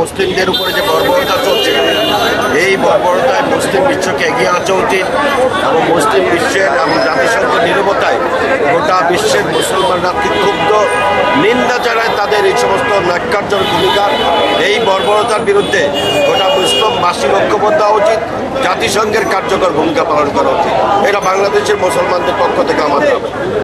মুসলিমদের উপরে যে বর্বরতা চলছে, এই বর্বরতায় মুসলিম বিশ্বকে এগিয়ে আসা উচিত এবং মুসলিম বিশ্বের এবং জাতিসংঘের নিরবতায় গোটা বিশ্বের মুসলমানরা ক্ষুব্ধ নিন্দা জানায় তাদের এই সমস্ত ন্যাক্কার্যর ভূমিকা। এই বর্বরতার বিরুদ্ধে গোটা মুসলিমবাসীর ঐক্যবদ্ধ হওয়া উচিত, জাতিসংঘের কার্যকর ভূমিকা পালন করা উচিত। এটা বাংলাদেশের মুসলমানদের পক্ষ থেকে আমাদের